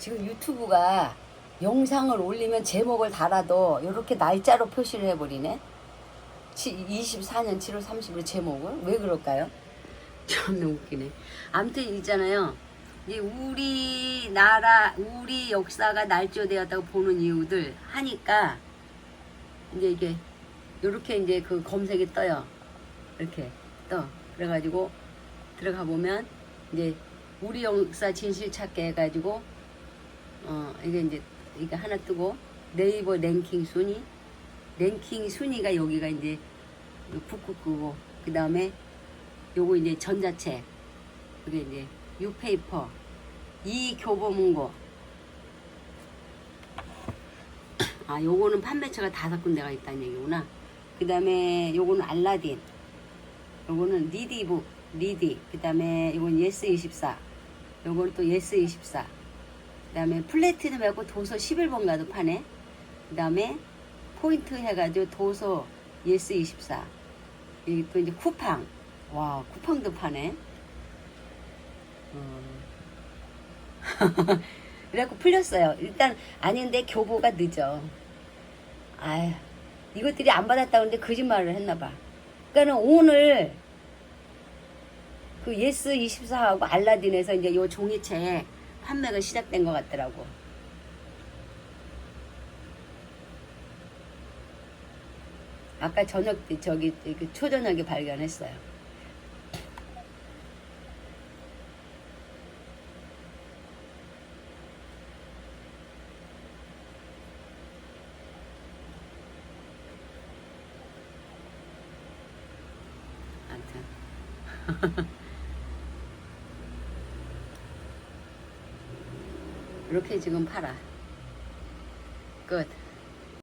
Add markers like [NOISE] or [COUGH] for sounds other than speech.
지금 유튜브가 영상을 올리면 제목을 달아도 이렇게 날짜로 표시를 해버리네. 24년 7월 30일 제목을 왜 그럴까요? [LAUGHS] 참 웃기네. 아무튼 있잖아요. 이 우리나라 우리 역사가 날조되었다고 보는 이유들 하니까 이제 이게 이렇게 이제 그 검색이 떠요. 이렇게 떠. 그래가지고 들어가 보면 이제 우리 역사 진실 찾기 해가지고 어 이게 이제 이게 하나 뜨고 네이버 랭킹 순위. 랭킹 순위가 여기가 이제 북극구고 그 다음에 요거 이제 전자책. 그게 이제 유페이퍼. 이 교보문고. 아 요거는 판매처가 다섯 군데가 있다는 얘기구나. 그 다음에 요거는 알라딘. 요거는 리디북 리디. 그 다음에 이건 예스24 요거는 또 예스24 그 다음에 플래티넘 해갖고 도서 11번가도 파네. 그 다음에 포인트 해가지고 도서 예스 24 여기 또 이제 쿠팡. 와 쿠팡도 파네. 어. [LAUGHS] 그래갖고 풀렸어요. 일단 아닌데 교보가 늦어. 아휴 이것들이 안 받았다고 하는데 거짓말을 했나봐. 그러니까는 오늘 그 예스 24하고 알라딘에서 이제 요 종이책 판매가 시작된 것 같더라고. 아까 저녁 때 저기 그 초저녁에 발견했어요. 아무튼 [LAUGHS] 이렇게 지금 팔아. 끝.